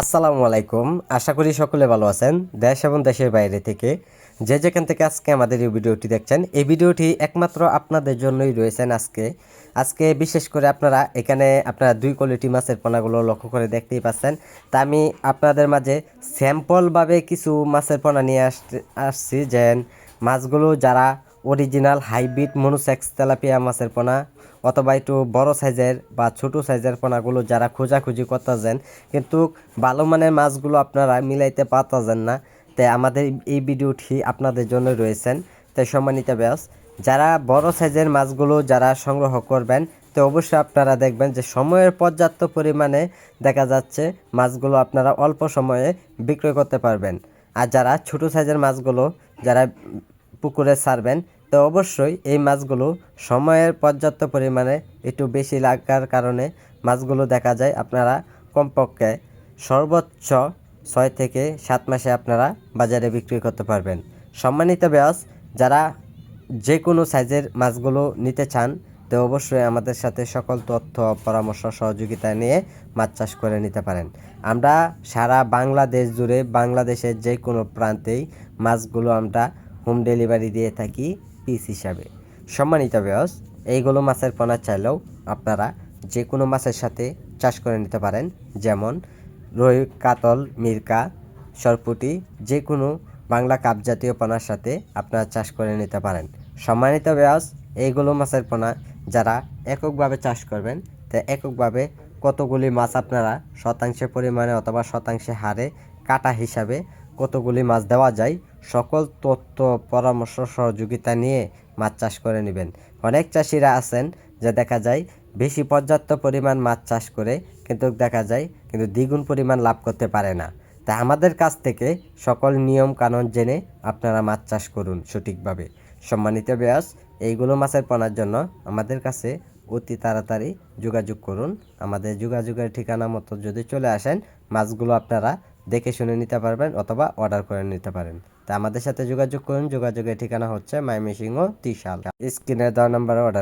আসসালামু আলাইকুম। আশা করি সকলে ভালো আছেন। দেশ এবং দেশের বাইরে থেকে যে যেখান থেকে আজকে আমাদের এই ভিডিওটি দেখছেন, এই ভিডিওটি একমাত্র আপনাদের জন্যই রয়েছেন আজকে। আজকে বিশেষ করে আপনারা এখানে আপনারা দুই কোয়ালিটি মাছের পোনাগুলো লক্ষ্য করে দেখতেই পাচ্ছেন। তা আমি আপনাদের মাঝে স্যাম্পলভাবে কিছু মাছের পোনা নিয়ে আসতে আসছি। যে মাছগুলো যারা অরিজিনাল হাইব্রিড মনুসেক্স তেলাপিয়া মাছের পোনা অথবা একটু বড় সাইজের বা ছোট সাইজের পোনাগুলো যারা খোঁজাখুঁজি করতেছেন, কিন্তু ভালো মানের মাছগুলো আপনারা মিলাইতে পারতেছেন না। তাই আমাদের এই ভিডিওটি আপনাদের জন্য রয়েছেন। তাই সম্মানিত ব্যাস, যারা বড় সাইজের মাছগুলো যারা সংগ্রহ করবেন, তো অবশ্যই আপনারা দেখবেন যে সময়ের পর্যাপ্ত পরিমাণে দেখা যাচ্ছে মাছগুলো আপনারা অল্প সময়ে বিক্রয় করতে পারবেন। আর যারা ছোট সাইজের মাছগুলো, যারা পুকুরে ছাড়বেন তো অবশ্যই এই মাছগুলো সময়ের পর্যাপ্ত পরিমাণে একটু বেশি লাগার কারণে মাছগুলো দেখা যায় আপনারা কমপক্ষে সর্বোচ্চ ছয় থেকে সাত মাসে আপনারা বাজারে বিক্রি করতে পারবেন। সম্মানিত ব্যাস যারা যে কোনো সাইজের মাছগুলো নিতে চান, তো অবশ্যই আমাদের সাথে সকল তথ্য, পরামর্শ, সহযোগিতা নিয়ে মাছ চাষ করে নিতে পারেন। আমরা সারা বাংলাদেশ জুড়ে, বাংলাদেশের যে কোনো প্রান্তেই মাছগুলো আমরা হোম ডেলিভারি দিয়ে থাকি পিস হিসাবে। সম্মানিত ব্যাস এইগুলো মাছের পোনা চাইলেও আপনারা যে কোনো মাছের সাথে চাষ করে নিতে পারেন। যেমন রুই, কাতল, মিরকা, সরপুটি যে কোনো বাংলা কাপ জাতীয় পোনার সাথে আপনারা চাষ করে নিতে পারেন। সম্মানিত ব্যাস এইগুলো মাছের পোনা যারা এককভাবে চাষ করবেন, তা এককভাবে কতগুলি মাছ আপনারা শতাংশে পরিমাণে অথবা শতাংশে হারে কাটা হিসাবে কতগুলি মাছ দেওয়া যায় সকল তথ্য, পরামর্শ, সহযোগিতা নিয়ে মাছ চাষ করে নেবেন। অনেক চাষিরা আছেন যে দেখা যায় বেশি পর্যাপ্ত পরিমাণ মাছ চাষ করে কিন্তু দেখা যায় কিন্তু দ্বিগুণ পরিমাণ লাভ করতে পারে না। তাই আমাদের কাছ থেকে সকল নিয়ম কানুন জেনে আপনারা মাছ চাষ করুন সঠিকভাবে। সম্মানিত ব্যাস এইগুলো মাছের পোনার জন্য আমাদের কাছে অতি তাড়াতাড়ি যোগাযোগ করুন। আমাদের যোগাযোগের ঠিকানা মতো যদি চলে আসেন, মাছগুলো আপনারা দেখে শুনে নিতে পারবেন অথবা অর্ডার করে নিতে পারেন। তা আমাদের সাথে যোগাযোগ করুন। যোগাযোগের ঠিকানা হচ্ছে মাইমিসিংহ ত্রিশাল। স্ক্রিনের দেওয়া নাম্বারে অর্ডার